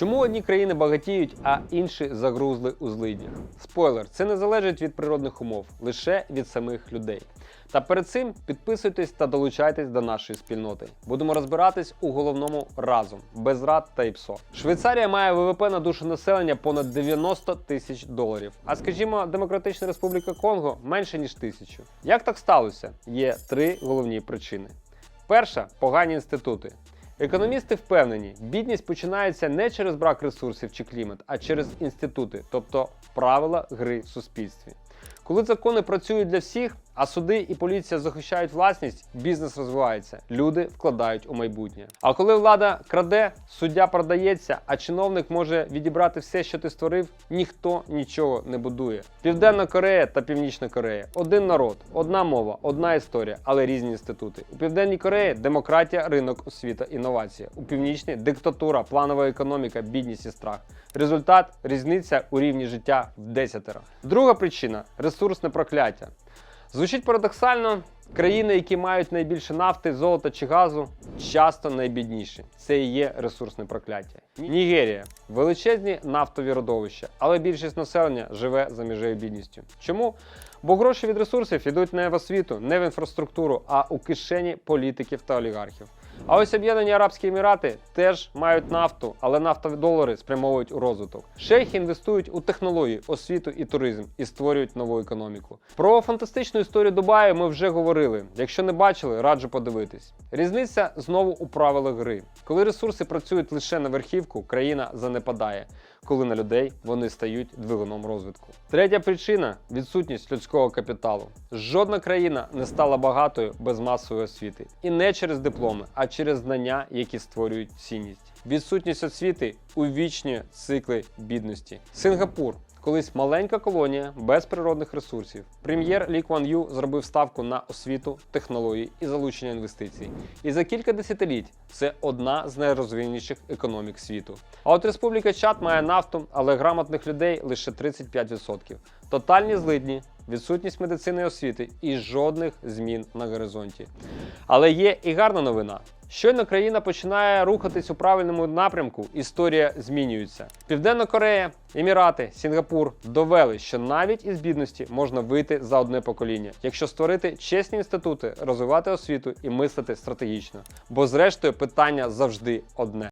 Чому одні країни багатіють, а інші загрузли у злиднях? Спойлер, це не залежить від природних умов, лише від самих людей. Та перед цим підписуйтесь та долучайтесь до нашої спільноти. Будемо розбиратись у головному разом, без рад та ІПСО. Швейцарія має ВВП на душу населення понад 90 тисяч доларів. А скажімо, Демократична Республіка Конго менше ніж тисячу. Як так сталося? Є три головні причини. Перша погані інститути. Економісти впевнені, бідність починається не через брак ресурсів чи клімат, а через інститути, тобто правила гри в суспільстві. Коли закони працюють для всіх, а суди і поліція захищають власність, бізнес розвивається, люди вкладають у майбутнє. А коли влада краде, суддя продається, а чиновник може відібрати все, що ти створив, ніхто нічого не будує. Південна Корея та Північна Корея один народ, одна мова, одна історія, але різні інститути. У Південній Кореї демократія, ринок, освіта, інновація. У північній диктатура, планова економіка, бідність і страх. Результат різниця у рівні життя в десятеро. Друга причина ресурсне прокляття. Звучить парадоксально, країни, які мають найбільше нафти, золота чи газу, часто найбідніші. Це і є ресурсне прокляття. Нігерія величезні нафтові родовища, але більшість населення живе за межею бідністю. Чому? Бо гроші від ресурсів йдуть не в освіту, не в інфраструктуру, а у кишені політиків та олігархів. А ось Об'єднані Арабські Емірати теж мають нафту, але нафтові долари спрямовують у розвиток. Шейхи інвестують у технології, освіту і туризм і створюють нову економіку. Про фантастичну історію Дубаю ми вже говорили. Якщо не бачили, раджу подивитись. Різниця знову у правилах гри. Коли ресурси працюють лише на верхівку, країна занепадає. Коли на людей вони стають двигуном розвитку. Третя причина відсутність людського капіталу. Жодна країна не стала багатою без масової освіти. І не через дипломи, а через знання, які створюють цінність. Відсутність освіти увічнює цикли бідності. Сингапур. Колись маленька колонія без природних ресурсів. Прем'єр Лі Куан Ю зробив ставку на освіту, технології і залучення інвестицій. І за кілька десятиліть це одна з найрозвиненіших економік світу. А от Республіка Чад має нафту, але грамотних людей лише 35%. Тотальні злидні, відсутність медицини і освіти і жодних змін на горизонті. Але є і гарна новина. Щойно країна починає рухатись у правильному напрямку, історія змінюється. Південна Корея, Емірати, Сінгапур довели, що навіть із бідності можна вийти за одне покоління, якщо створити чесні інститути, розвивати освіту і мислити стратегічно. Бо зрештою питання завжди одне.